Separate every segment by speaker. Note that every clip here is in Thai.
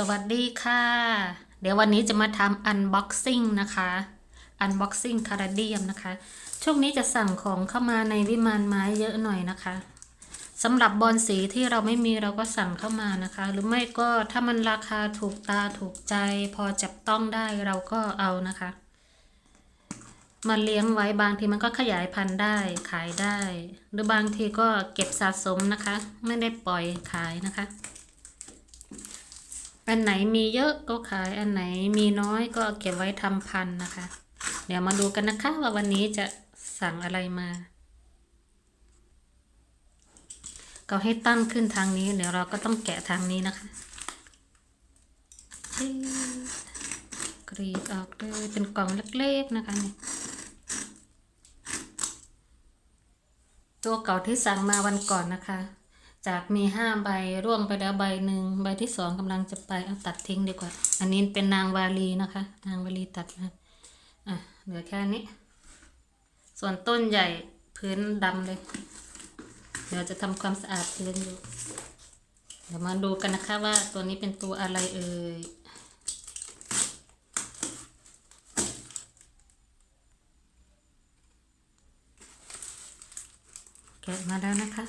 Speaker 1: สวัสดีค่ะ เดี๋ยววันนี้จะมาทำ unboxing นะคะ unboxing คาราเดียมนะคะ ช่วงนี้จะสั่งของเข้ามาในวิมานไม้เยอะหน่อยนะคะสำหรับบอลสีที่เราไม่มีเราก็สั่งเข้ามานะคะ หรือไม่ก็ถ้ามันราคาถูกตาถูกใจ พอจับต้องได้เราก็เอานะคะ มาเลี้ยงไว้บางทีมันก็ขยายพันธุ์ได้ขายได้ หรือบางทีก็เก็บสะสมนะคะ ไม่ได้ปล่อยขายนะคะ อันไหนมีเยอะก็ขายอันไหนมีน้อยก็เก็บไว้ทำพันนะคะ เดี๋ยวมาดูกันนะคะว่าวันนี้จะสั่งอะไรมาก็ให้ตั้งขึ้นทางนี้เดี๋ยวเราก็ต้องแกะทางนี้นะคะเอ๊ะกรีดออกเลยเป็นกล่องเล็กๆนะคะเนี่ยตัวเก่าที่สั่งมาวันก่อนนะคะ จากมีห้าใบร่วงไปแล้วใบหนึ่งใบที่สองกำลังจะไปเอาตัดทิ้งดีกว่า อันนี้เป็นนางวาลีนะคะ นางวาลีตัดมาอะเหลือแค่นี้ ส่วนต้นใหญ่พื้นดำเลย เดี๋ยวจะทำความสะอาดพื้นอยู่เดี๋ยวมาดูกันนะคะว่าตัวนี้เป็นตัวอะไรเอ่ยแกะมาแล้วนะคะ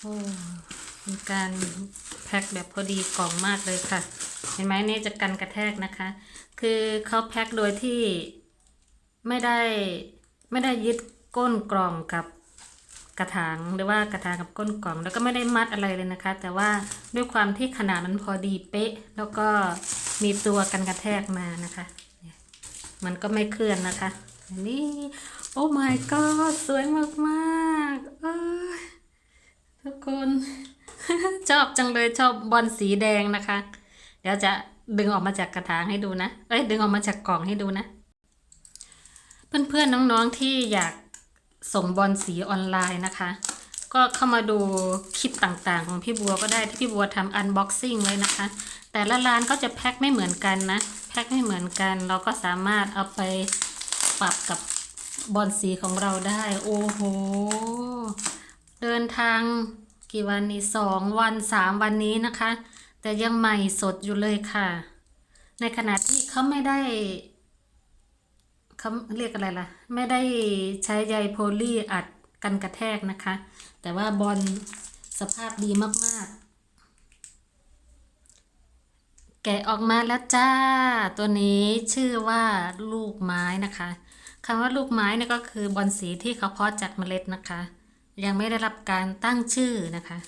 Speaker 1: โอ้เป็นการแพ็คแบบพอดีกล่องมากเลยค่ะ เห็นไหมเนี่จะกันกระแทกนะคะ คือเขาแพ็คโดยที่ไม่ได้ไม่ได้ยึดก้นกล่องกับกระถางหรือว่ากระถางกับก้นกล่อง แล้วก็ไม่ได้มัดอะไรเลยนะคะ แต่ว่าด้วยความที่ขนาดมันพอดีเป๊ะ แล้วก็มีตัวกันกระแทกมานะคะ มันก็ไม่เคลื่อนนะคะอันนี้โอ้ my god สวยมากๆเอ้ย ทุกคน ชอบจังเลยชอบบอลสีแดงนะคะ เดี๋ยวจะดึงออกมาจากกระถางให้ดูนะเอ้ยดึงออกมาจากกล่องให้ดูนะ เพื่อนๆน้องๆที่อยากส่งบอลสีออนไลน์นะคะ ก็เข้ามาดูคลิปต่างๆ ของพี่บัวก็ได้ที่พี่บัวทำอันบ็อกซิ่งไว้นะคะ แต่ละร้านก็จะแพ็คไม่เหมือนกันนะ แพ็คไม่เหมือนกัน เราก็สามารถเอาไปปรับกับบอลสีของเราได้ โอ้โห เดินทางกี่วันนี้สองวันสามวันนี้นะคะ แต่ยังใหม่สดอยู่เลยค่ะ ในขณะที่เขาไม่ได้เขาเรียกอะไรล่ะ ไม่ได้ใช้ใยโพลีอัดกันกระแทกนะคะ แต่ว่าบอลสภาพดีมากๆ แกะออกมาแล้วจ้า ตัวนี้ชื่อว่าลูกไม้นะคะคำว่าลูกไม้นี่ก็คือบอลสีที่เขาเพาะจากเมล็ดนะคะ ยังไม่ได้รับการตั้งชื่อนะคะ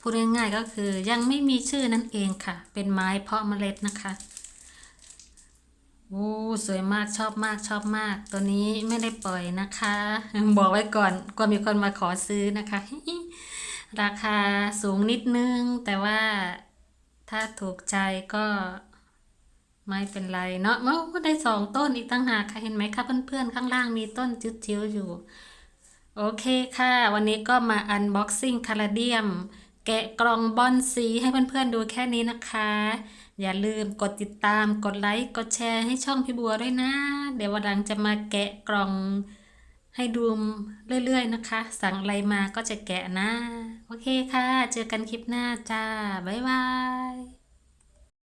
Speaker 1: พูดง่ายๆก็คือยังไม่มีชื่อนั่นเองค่ะ เป็นไม้เพาะเมล็ดนะคะโอ้สวยมากชอบมากชอบมาก ตัวนี้ไม่ได้ปล่อยนะคะ บอกไว้ก่อนกลัวมีคนมาขอซื้อนะคะ ราคาสูงนิดนึง แต่ว่าถ้าถูกใจก็ไม่เป็นไรเนาะเมื่อได้สองต้นอีกตั้งหากค่ะเห็นไหมคะเพื่อนๆ ข้างล่างมีต้นจิ๋วๆอยู่ โอเคค่ะ วันนี้ก็มา unboxing คาราเดียม แกะกล่องบอลสีให้เพื่อนๆดูแค่นี้นะคะ อย่าลืมกดติดตามกดไลค์ กดแชร์ให้ช่องพี่บัวด้วยนะ เดี๋ยววันหลังจะมาแกะกล่องให้ดูเรื่อยๆนะคะ สั่งอะไรมาก็จะแกะนะ โอเคค่ะ เจอกันคลิปหน้าจ้า บ๊ายบาย